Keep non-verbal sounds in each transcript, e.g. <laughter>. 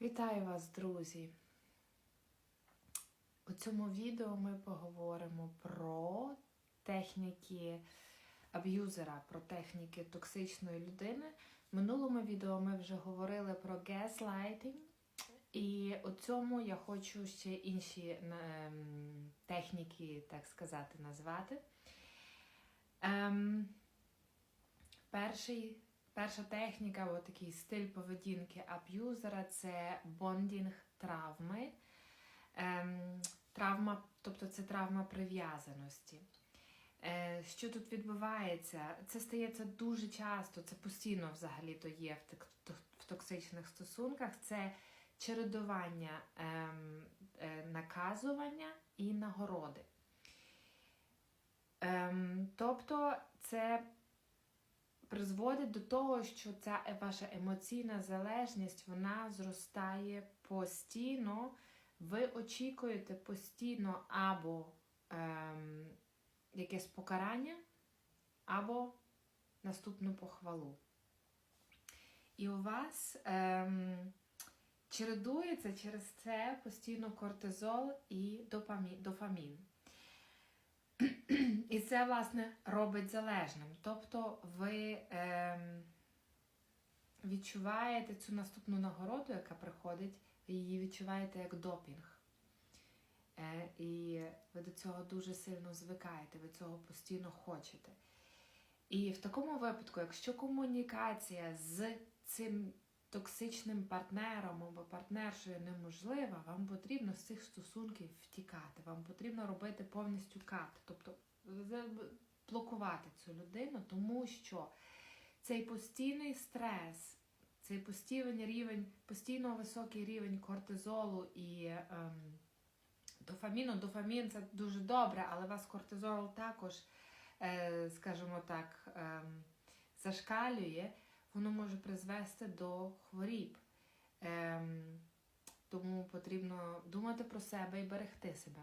Вітаю вас, друзі! У цьому відео ми поговоримо про техніки аб'юзера, про техніки токсичної людини. В минулому відео ми вже говорили про gaslighting, і у цьому я хочу ще інші техніки, так сказати, назвати. Ем, перший Перша техніка, або такий стиль поведінки аб'юзера це бондінг травми. Ем, травма, тобто це травма прив'язаності. Е, що тут відбувається? Це стається дуже часто, це постійно взагалі то є в токсичних стосунках. Це чередування ем, е, наказування і нагороди. Ем, тобто це призводить до того, що ця е- ваша емоційна залежність вона зростає постійно. Ви очікуєте постійно або ем, якесь покарання, або наступну похвалу. І у вас ем, чередується через це постійно кортизол і допамі- дофамін. <clears throat> І це, власне, робить залежним. Тобто ви ем, відчуваєте цю наступну нагороду, яка приходить, ви її відчуваєте як допінг. Е, і ви до цього дуже сильно звикаєте, ви цього постійно хочете. І в такому випадку, якщо комунікація з цим токсичним партнером або партнершою неможлива, вам потрібно з цих стосунків втікати. Вам потрібно робити повністю кат, тобто блокувати цю людину, тому що цей постійний стрес, цей постійний рівень, постійно високий рівень кортизолу і ем, дофаміну. Дофамін це дуже добре, але вас кортизол також, е, скажімо так, ем, зашкалює, воно може призвести до хворіб. Ем, тому потрібно думати про себе і берегти себе.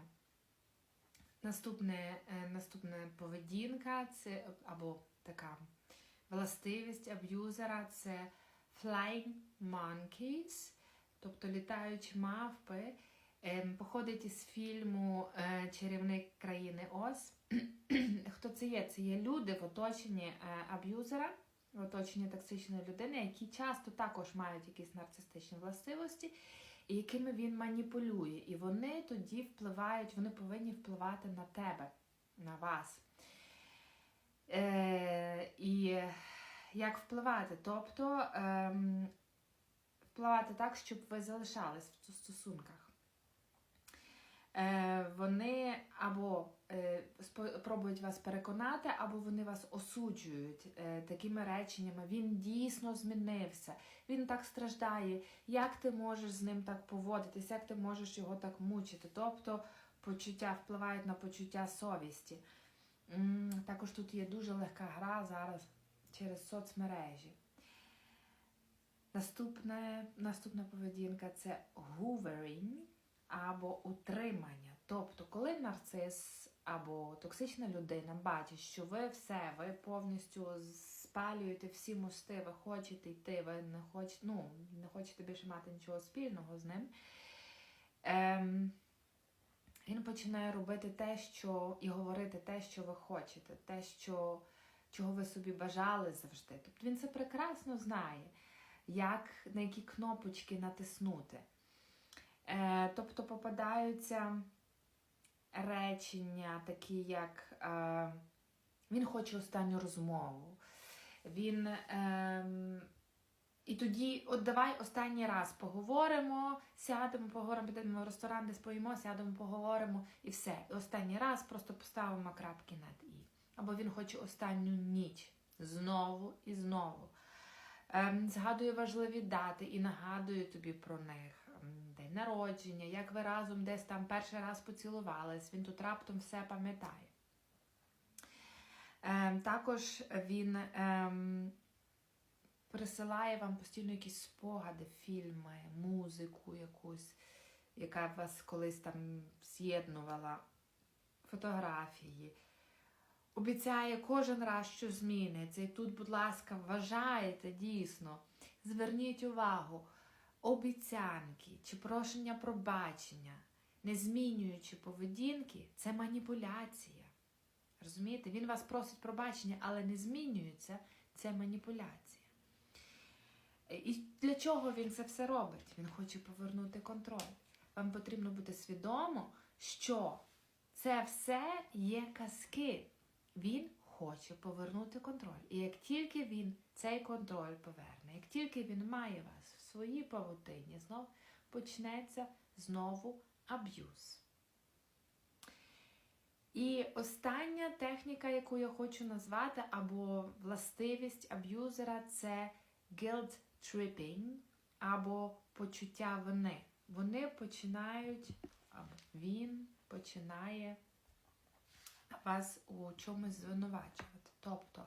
Наступне, е, наступна поведінка це або така властивість аб'юзера це flying monkeys, тобто літаючі мавпи. Ем, Походить із фільму е, Чарівник країни Оз. <clears throat> Хто це є? Це є люди в оточенні е, аб'юзера, в оточенні токсичної людини, які часто також мають якісь нарцистичні властивості, і якими він маніпулює. І вони тоді впливають, вони повинні впливати на тебе, на вас. Е, і як впливати? Тобто ем, впливати так, щоб ви залишались в стосунках. Е, вони або е, спо- пробують вас переконати, або вони вас осуджують е, такими реченнями. Він дійсно змінився, він так страждає. Як ти можеш з ним так поводитись, як ти можеш його так мучити? Тобто почуття впливають на почуття совісті. Також тут є дуже легка гра зараз через соцмережі. Наступне, наступна поведінка це hoovering або утримання. Тобто, коли нарцис або токсична людина бачить, що ви все, ви повністю спалюєте всі мости, ви хочете йти, ви не хочете, ну, не хочете більше мати нічого спільного з ним. Ем, він починає робити те, що і говорити те, що ви хочете, те, що, чого ви собі бажали завжди. Тобто він це прекрасно знає, як на які кнопочки натиснути. Е, тобто попадаються речення, такі як е, він хоче останню розмову. Він. Е, і тоді, от давай останній раз поговоримо, сядемо, поговоримо, підемо в ресторан, десь поїмо, сядемо, поговоримо і все. І останній раз просто поставимо крапки над і. Або він хоче останню ніч знову і знову. Ем, згадує важливі дати і нагадує тобі про них. Народження, як ви разом десь там перший раз поцілувались, він тут раптом все пам'ятає. Ем, також він ем, присилає вам постійно якісь спогади, фільми, музику якусь, яка вас колись там з'єднувала, фотографії. Обіцяє кожен раз, що зміниться. І тут, будь ласка, вважайте дійсно, зверніть увагу. Обіцянки чи прошення пробачення, не змінюючи поведінки, це маніпуляція. Розумієте? Він вас просить пробачення, але не змінюється, це маніпуляція. І для чого він це все робить? Він хоче повернути контроль. Вам потрібно бути свідомо, що це все є казки. Він хоче повернути контроль. І як тільки він цей контроль поверне, як тільки він має вас своїй павутині, знов почнеться знову аб'юз. І остання техніка, яку я хочу назвати, або властивість аб'юзера, це guilt tripping, або почуття вини. Вони починають, або він починає вас у чомусь звинувачувати. Тобто,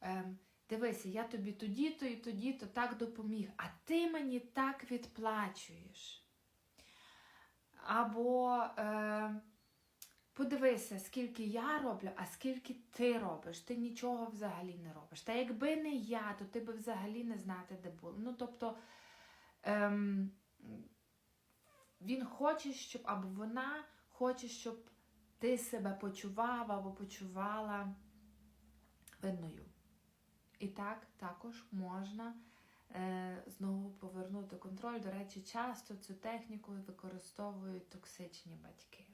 ем, дивися, я тобі тоді-то і тоді-то так допоміг, а ти мені так відплачуєш. Або е, подивися, скільки я роблю, а скільки ти робиш. Ти нічого взагалі не робиш. Та якби не я, то ти би взагалі не знати, де було. Ну, тобто, ем, він хоче, щоб, або вона хоче, щоб ти себе почував або почувала винною. І так також можна е, знову повернути контроль. До речі, часто цю техніку використовують токсичні батьки.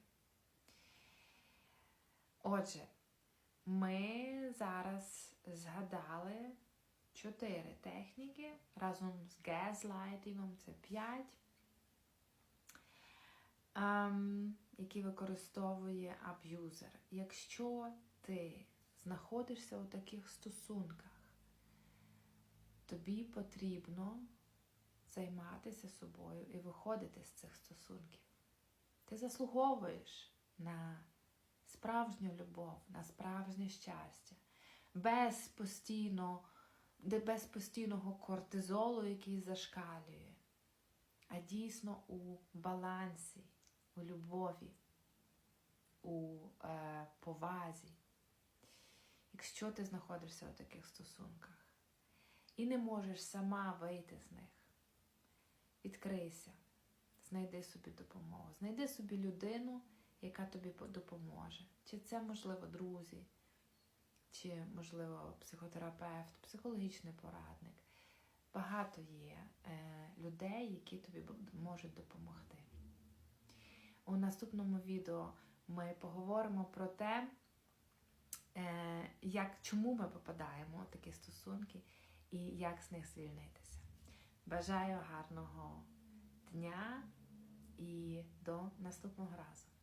Отже, ми зараз згадали чотири техніки разом з газлайтингом, це п'ять, ем, які використовує аб'юзер. Якщо ти знаходишся у таких стосунках, тобі потрібно займатися собою і виходити з цих стосунків. Ти заслуговуєш на справжню любов, на справжнє щастя, без постійно, без постійного кортизолу, який зашкалює, а дійсно у балансі, у любові, у е, повазі. Якщо ти знаходишся у таких стосунках і не можеш сама вийти з них, відкрийся, знайди собі допомогу, знайди собі людину, яка тобі допоможе. Чи це, можливо, друзі, чи, можливо, психотерапевт, психологічний порадник. Багато є е, людей, які тобі можуть допомогти. У наступному відео ми поговоримо про те, е, як, чому ми попадаємо в такі стосунки і як з них звільнитися. Бажаю гарного дня і до наступного разу.